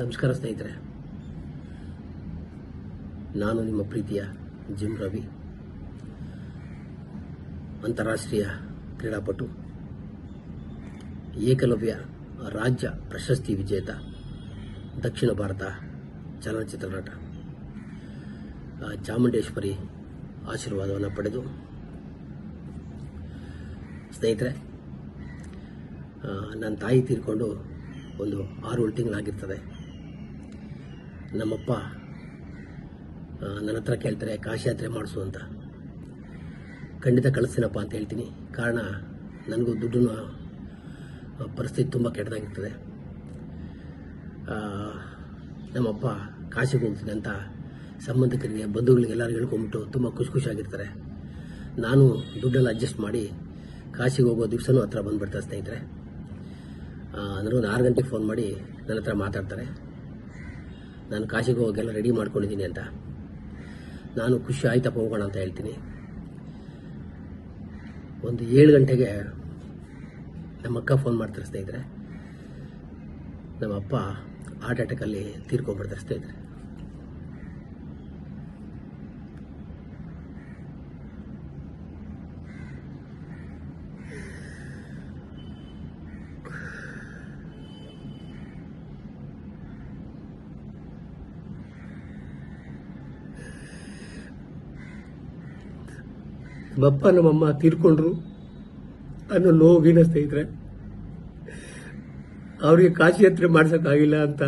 ನಮಸ್ಕಾರ ಸ್ನೇಹಿತರೆ. ನಾನು ನಿಮ್ಮ ಪ್ರೀತಿಯ ಜಿಮ್ ರವಿ, ಅಂತಾರಾಷ್ಟ್ರೀಯ ಕ್ರೀಡಾಪಟು, ಏಕಲವ್ಯ ರಾಜ್ಯ ಪ್ರಶಸ್ತಿ ವಿಜೇತ, ದಕ್ಷಿಣ ಭಾರತ ಚಲನಚಿತ್ರ ನಟ. ಚಾಮುಂಡೇಶ್ವರಿ ಆಶೀರ್ವಾದವನ್ನು ಪಡೆದು, ಸ್ನೇಹಿತರೆ ನನ್ನ ತಾಯಿ ತೀರ್ಕೊಂಡು ಒಂದು ಆರು ಏಳು ತಿಂಗಳಾಗಿರ್ತದೆ. ನಮ್ಮಪ್ಪ ನನ್ನ ಹತ್ರ ಕೇಳ್ತಾರೆ ಕಾಶಿ ಯಾತ್ರೆ ಮಾಡಿಸು ಅಂತ. ಖಂಡಿತ ಕಳಿಸ್ತೀನಪ್ಪ ಅಂತ ಹೇಳ್ತೀನಿ. ಕಾರಣ ನನಗೂ ದುಡ್ಡಿನ ಆ, ಪರಿಸ್ಥಿತಿ ತುಂಬ ಕೆಟ್ಟದಾಗಿರ್ತದೆ. ನಮ್ಮಪ್ಪ ಕಾಶಿಗೆ ಹೋಗ್ತೀನಿ ಅಂತ ಸಂಬಂಧಿಕರಿಗೆ ಬಂಧುಗಳಿಗೆ ಎಲ್ಲರೂ ಹೇಳ್ಕೊಂಬಿಟ್ಟು ತುಂಬ ಖುಷಿ ಖುಷಿಯಾಗಿರ್ತಾರೆ. ನಾನು ದುಡ್ಡೆಲ್ಲ ಅಡ್ಜಸ್ಟ್ ಮಾಡಿ ಕಾಶಿಗೆ ಹೋಗೋ ದಿವಸನೂ ಹತ್ರ ಬಂದುಬಿಡ್ತಾರೆ ಸ್ನೇಹಿತರೆ. ನನಗೊಂದು ಆರು ಗಂಟೆಗೆ ಫೋನ್ ಮಾಡಿ ನನ್ನ ಹತ್ರ ಮಾತಾಡ್ತಾರೆ. ನಾನು ಕಾಶಿಗೆ ಹೋಗೆಲ್ಲ ರೆಡಿ ಮಾಡ್ಕೊಂಡಿದ್ದೀನಿ ಅಂತ. ನಾನು ಖುಷಿ ಆಯ್ತಪ್ಪ, ಹೋಗೋಣ ಅಂತ ಹೇಳ್ತೀನಿ. ಒಂದು ಏಳು ಗಂಟೆಗೆ ನಮ್ಮಕ್ಕ ಫೋನ್ ಮಾಡ್ತಾರೆ ಸ್ನೇಹಿತರೆ ನಮ್ಮ ಅಪ್ಪ ಹಾರ್ಟ್ ಅಟ್ಯಾಕಲ್ಲಿ ತೀರ್ಕೊಂಡ್ಬಿಡ್ತಾರೆ ಸ್ನೇಹಿತರೆ ನಮ್ಮಪ್ಪ ನಮ್ಮಮ್ಮ ತೀರ್ಕೊಂಡ್ರು ಅನ್ನೋ ನೋವಿನ ಸ್ನೇಹಿತರೆ, ಅವರಿಗೆ ಕಾಶಿ ಯಾತ್ರೆ ಮಾಡ್ಸೋಕ್ಕಾಗಿಲ್ಲ ಅಂತ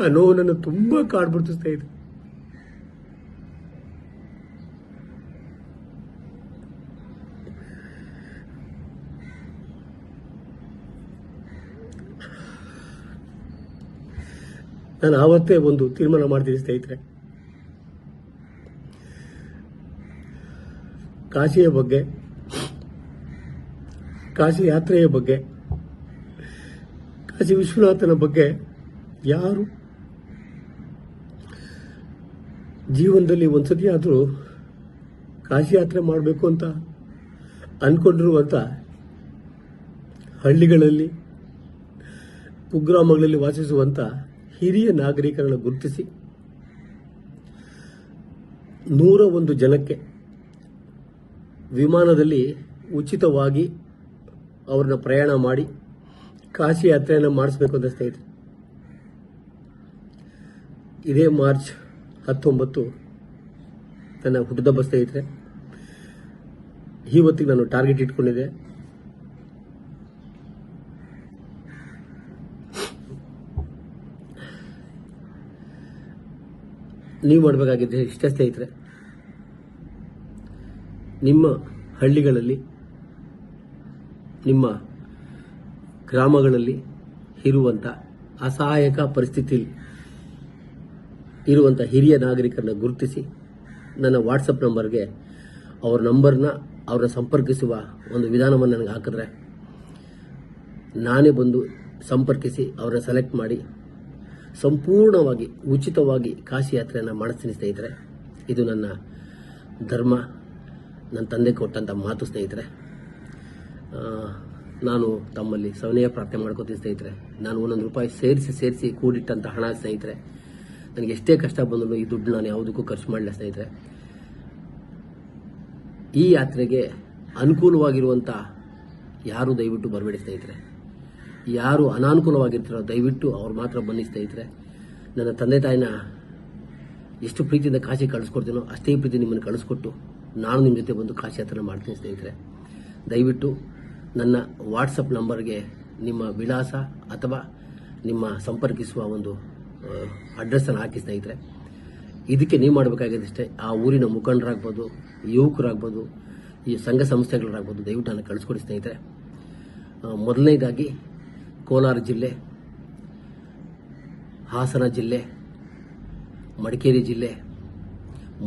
ಆ ನೋವು ನನ್ನ ತುಂಬ ಕಾಡ್ಬಿಡ್ತು ಸ್ನೇಹಿತರೆ. ನಾನು ಆವತ್ತೇ ಒಂದು ತೀರ್ಮಾನ ಮಾಡ್ತೀನಿ ಸ್ನೇಹಿತರೆ. ಕಾಶಿಯ ಬಗ್ಗೆ, ಕಾಶಿ ಯಾತ್ರೆಯ ಬಗ್ಗೆ, ಕಾಶಿ ವಿಶ್ವನಾಥನ ಬಗ್ಗೆ ಯಾರು ಜೀವನದಲ್ಲಿ ಒಂದ್ಸತಿ ಆದರೂ ಕಾಶಿ ಯಾತ್ರೆ ಮಾಡಬೇಕು ಅಂತ ಅಂದ್ಕೊಂಡಿರುವಂಥ ಹಳ್ಳಿಗಳಲ್ಲಿ, ಕುಗ್ರಾಮಗಳಲ್ಲಿ ವಾಸಿಸುವಂಥ ಹಿರಿಯ ನಾಗರಿಕರನ್ನು ಗುರುತಿಸಿ ನೂರ ಒಂದು ಜನಕ್ಕೆ ವಿಮಾನದಲ್ಲಿ ಉಚಿತವಾಗಿ ಅವ್ರನ್ನ ಪ್ರಯಾಣ ಮಾಡಿ ಕಾಶಿ ಯಾತ್ರೆಯನ್ನು ಮಾಡಿಸ್ಬೇಕು ಅಂತ ಸ್ನೇಹಿತರೆ ಇದೇ ಮಾರ್ಚ್ ಹತ್ತೊಂಬತ್ತು ನನ್ನ ಹುಟ್ಟದಬ್ಬ ಸ್ನೇಹಿತರೆ ಈ ಹೊತ್ತಿಗೆ ನಾನು ಟಾರ್ಗೆಟ್ ಇಟ್ಕೊಂಡಿದ್ದೆ. ನೀವು ಮಾಡಬೇಕಾಗಿದ್ದೆ ಇಷ್ಟೇ ಸ್ನೇಹಿತರೆ ನಿಮ್ಮ ಹಳ್ಳಿಗಳಲ್ಲಿ, ನಿಮ್ಮ ಗ್ರಾಮಗಳಲ್ಲಿ ಇರುವಂಥ ಅಸಹಾಯಕ ಪರಿಸ್ಥಿತಿಯಲ್ಲಿ ಇರುವಂಥ ಹಿರಿಯ ನಾಗರಿಕರನ್ನ ಗುರುತಿಸಿ ನನ್ನ ವಾಟ್ಸಪ್ ನಂಬರ್ಗೆ ಅವ್ರ ನಂಬರ್ನ ಅವ್ರನ್ನ ಸಂಪರ್ಕಿಸುವ ಒಂದು ವಿಧಾನವನ್ನು ನನಗೆ ಹಾಕಿದ್ರೆ ನಾನೇ ಬಂದು ಸಂಪರ್ಕಿಸಿ ಅವರನ್ನ ಸೆಲೆಕ್ಟ್ ಮಾಡಿ ಸಂಪೂರ್ಣವಾಗಿ ಉಚಿತವಾಗಿ ಕಾಶಿ ಯಾತ್ರೆಯನ್ನು ಮಾಡಿಸ್ತೀನಿ ಸ್ನೇಹಿತರೆ. ಇದು ನನ್ನ ಧರ್ಮ. ನನ್ನ ತಂದೆ ಕೊಟ್ಟಂಥ ಮಾತು ಸ್ನೇಹಿತರೆ ನಾನು ತಮ್ಮಲ್ಲಿ ಸವನೆಯ ಪ್ರಾರ್ಥನೆ ಮಾಡ್ಕೋತೀನಿ ಸ್ನೇಹಿತರೆ. ನಾನು ಒಂದೊಂದು ರೂಪಾಯಿ ಸೇರಿಸಿ ಸೇರಿಸಿ ಕೂಡಿಟ್ಟಂಥ ಹಣ ಸ್ನೇಹಿತರೆ. ನನಗೆ ಎಷ್ಟೇ ಕಷ್ಟ ಬಂದರೂ ಈ ದುಡ್ಡು ನಾನು ಯಾವುದಕ್ಕೂ ಖರ್ಚು ಮಾಡಲಿಲ್ಲ ಸ್ನೇಹಿತರೆ. ಈ ಯಾತ್ರೆಗೆ ಅನುಕೂಲವಾಗಿರುವಂಥ ಯಾರು ದಯವಿಟ್ಟು ಬರಬೇಡಿ ಸ್ನೇಹಿತರೆ. ಯಾರು ಅನಾನುಕೂಲವಾಗಿರ್ತಾರೋ ದಯವಿಟ್ಟು ಅವ್ರು ಮಾತ್ರ ಬನ್ನಿ ಸ್ನೇಹಿತರೆ. ನನ್ನ ತಂದೆ ತಾಯಿನ ಎಷ್ಟು ಪ್ರೀತಿಯಿಂದ ಕಾಶಿ ಕಳಿಸ್ಕೊಡ್ತೀನೋ ಅಷ್ಟೇ ಪ್ರೀತಿ ನಿಮ್ಮನ್ನು ಕಳಿಸ್ಕೊಟ್ಟು ನಾನು ನಿಮ್ಮ ಜೊತೆ ಬಂದು ಕಾಶಯಾತ್ರೆ ಮಾಡ್ತೀನಿ ಸ್ನೇಹಿತರೆ. ದಯವಿಟ್ಟು ನನ್ನ ವಾಟ್ಸಪ್ ನಂಬರ್ಗೆ ನಿಮ್ಮ ವಿಳಾಸ ಅಥವಾ ನಿಮ್ಮ ಸಂಪರ್ಕಿಸುವ ಒಂದು ಅಡ್ರೆಸ್ಸನ್ನು ಹಾಕಿ ಸ್ನೇಹಿತರೆ. ಇದಕ್ಕೆ ನೀವು ಮಾಡಬೇಕಾಗಿದ್ದಷ್ಟೇ ಆ ಊರಿನ ಮುಖಂಡರಾಗ್ಬೋದು, ಯುವಕರಾಗ್ಬೋದು, ಈ ಸಂಘ ಸಂಸ್ಥೆಗಳಾಗ್ಬೋದು, ದಯವಿಟ್ಟು ನಾನು ಕಳಿಸ್ಕೊಡಿ ಸ್ನೇಹಿತರೆ. ಮೊದಲನೇದಾಗಿ ಕೋಲಾರ ಜಿಲ್ಲೆ, ಹಾಸನ ಜಿಲ್ಲೆ, ಮಡಿಕೇರಿ ಜಿಲ್ಲೆ,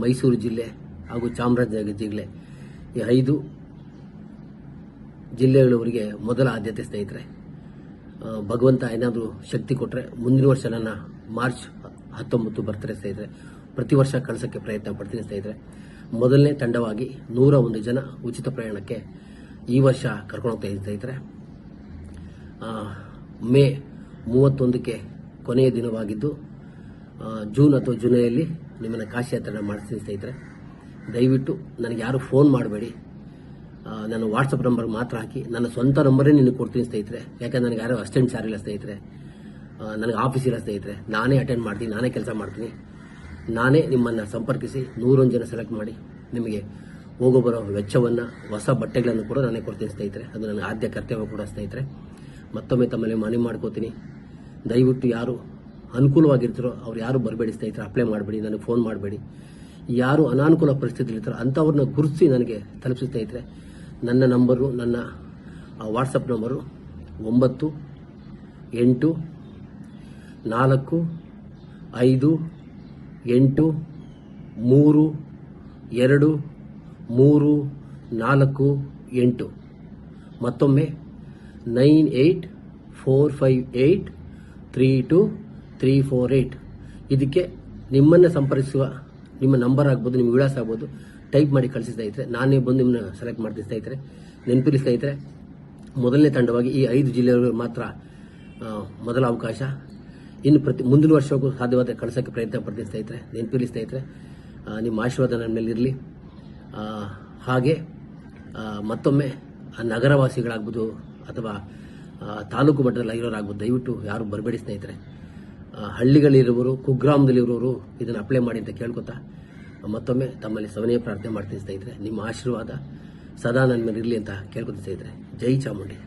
ಮೈಸೂರು ಜಿಲ್ಲೆ ಹಾಗೂ ಚಾಮರಾಜನಗರ ಜಿಲ್ಲೆ ಈ ಐದು ಜಿಲ್ಲೆಗಳವರಿಗೆ ಮೊದಲ ಆದ್ಯತೆ ಸ್ನೇಹಿತರೆ. ಭಗವಂತ ಏನಾದರೂ ಶಕ್ತಿ ಕೊಟ್ಟರೆ ಮುಂದಿನ ವರ್ಷ ನನ್ನ ಮಾರ್ಚ್ ಹತ್ತೊಂಬತ್ತು ಬರ್ತಾರೆ ಸ್ನೇಹಿತರೆ. ಪ್ರತಿ ವರ್ಷ ಕಳಿಸೋಕ್ಕೆ ಪ್ರಯತ್ನ ಪಡ್ತೀನಿ ಸ್ನೇಹಿತರೆ. ಮೊದಲನೇ ತಂಡವಾಗಿ ನೂರ ಒಂದು ಜನ ಉಚಿತ ಪ್ರಯಾಣಕ್ಕೆ ಈ ವರ್ಷ ಕರ್ಕೊಂಡು ಇದ್ದೀನಿ ಸ್ನೇಹಿತರೆ. ಮೇ ಮೂವತ್ತೊಂದಕ್ಕೆ ಕೊನೆಯ ದಿನವಾಗಿದ್ದು ಜೂನ್ ಅಥವಾ ಜುಲೈಯಲ್ಲಿ ನಿಮ್ಮನ್ನು ಕಾಶಿ ಯಾತ್ರೆ ಮಾಡಿಸ್ತೀನಿ ಸ್ನೇಹಿತರೆ. ದಯವಿಟ್ಟು ನನಗೆ ಯಾರು ಫೋನ್ ಮಾಡಬೇಡಿ. ನನ್ನ ವಾಟ್ಸಪ್ ನಂಬರ್ ಮಾತ್ರ ಹಾಕಿ. ನನ್ನ ಸ್ವಂತ ನಂಬರೇ ನಿನಗೆ ಕೊಡ್ತೀನಿ ಸ್ನೇಹಿತರೆ. ಯಾಕಂದ್ರೆ ನನಗೆ ಯಾರೋ ಅಸ್ಟೆಂಟ್ ಸಾರಿಲ್ಲ ಸ್ನೇಹಿತರೆ. ನನಗೆ ಆಫೀಸ್ ಇಲ್ಲ ಸ್ನೇಹಿತರೆ. ನಾನೇ ಅಟೆಂಡ್ ಮಾಡ್ತೀನಿ, ನಾನೇ ಕೆಲಸ ಮಾಡ್ತೀನಿ. ನಾನೇ ನಿಮ್ಮನ್ನು ಸಂಪರ್ಕಿಸಿ ನೂರೊಂದು ಜನ ಸೆಲೆಕ್ಟ್ ಮಾಡಿ ನಿಮಗೆ ಹೋಗೋ ಬರೋ ವೆಚ್ಚವನ್ನು, ಹೊಸ ಬಟ್ಟೆಗಳನ್ನು ಕೂಡ ನಾನೇ ಕೊಡ್ತೀನಿ ಸ್ನೇಹಿತರೆ. ಅದು ನನ್ನ ಆದ್ಯ ಕರ್ತವ್ಯ ಕೂಡ ಸ್ನೇಹಿತರೆ. ಮತ್ತೊಮ್ಮೆ ತಮ್ಮಲ್ಲಿ ಮನವಿ ಮಾಡ್ಕೋತೀನಿ. ದಯವಿಟ್ಟು ಯಾರು ಅನುಕೂಲವಾಗಿರ್ತಾರೋ, ಅವ್ರು ಯಾರು ಬರಬೇಡಿ ಸ್ನೇಹಿತರೆ. ಅಪ್ಲೈ ಮಾಡಬೇಡಿ, ನನಗೆ ಫೋನ್ ಮಾಡಬೇಡಿ. ಯಾರು ಅನಾನುಕೂಲ ಪರಿಸ್ಥಿತಿ ಇರ್ತಾರೋ ಅಂಥವ್ರನ್ನ ಗುರುತಿಸಿ ನನಗೆ ತಲುಪಿಸಿ ಸ್ನೇಹಿತರೆ, ನನ್ನ ನಂಬರು, ನನ್ನ ವಾಟ್ಸಪ್ ನಂಬರು ಒಂಬತ್ತು, ಎಂಟು, ನಾಲ್ಕು, ಐದು, ಎಂಟು, ಮೂರು, ಎರಡು, ಮೂರು, ನಾಲ್ಕು, ಎಂಟು. ಮತ್ತೊಮ್ಮೆ nine eight four five eight three two three four eight ಇದಕ್ಕೆ ನಿಮ್ಮನ್ನು ಸಂಪರ್ಕಿಸುವ ನಿಮ್ಮ ನಂಬರ್ ಆಗ್ಬೋದು, ನಿಮ್ಮ ವಿಳಾಸ ಆಗ್ಬೋದು ಟೈಪ್ ಮಾಡಿ ಕಳಿಸಿ ಇದ್ರೆ ನಾನೇ ಬಂದು ನಿಮ್ಮನ್ನ ಸೆಲೆಕ್ಟ್ ಮಾಡ್ತೀನಿ ಸ್ನೇಹಿತರೆ. ನೆನಪಿರಿ ಸ್ನೇಹಿತರೆ, ಮೊದಲನೇ ತಂಡವಾಗಿ ಈ ಐದು ಜಿಲ್ಲೆಗಳು ಮಾತ್ರ ಮೊದಲ ಅವಕಾಶ. ಇನ್ನು ಪ್ರತಿ, ಮುಂದಿನ ವರ್ಷಕ್ಕೂ ಸಾಧ್ಯವಾದ ಕಳಿಸೋಕ್ಕೆ ಪ್ರಯತ್ನ ಪಡ್ತೀನಿ ಸ್ನೇಹಿತರೆ. ನೆನಪಿರಲಿ ಸ್ನೇಹಿತರೆ. ನಿಮ್ಮ ಆಶೀರ್ವಾದ ನನ್ನ ಮೇಲೆ ಇರಲಿ. ಹಾಗೆ ಮತ್ತೊಮ್ಮೆ ನಗರವಾಸಿಗಳಾಗ್ಬೋದು ಅಥವಾ ತಾಲೂಕು ಮಟ್ಟದಲ್ಲಿ ಆಗಿರೋರಾಗ್ಬೋದು ದಯವಿಟ್ಟು ಯಾರು ಬರಬೇಡಿ ಸ್ನೇಹಿತರೆ. ಹಳ್ಳಿಗಳಿರುವವರು, ಕುಗ್ರಾಮದಲ್ಲಿರುವವರು ಇದನ್ನು ಅಪ್ಲೈ ಮಾಡಿ ಅಂತ ಕೇಳ್ಕೊತಾ ಮತ್ತೊಮ್ಮೆ ತಮ್ಮಲ್ಲಿ ಸವನೀಯ ಪ್ರಾರ್ಥನೆ ಮಾಡ್ತೀನಿ ಸ್ನೇಹಿತರೆ, ನಿಮ್ಮ ಆಶೀರ್ವಾದ ಸದಾ ನನ್ನ ಮೇಲೆ ಇರಲಿ ಅಂತ ಕೇಳ್ಕೊತೀನಿ ಸ್ನೇಹಿತರೆ? ಜೈ ಚಾಮುಂಡಿ.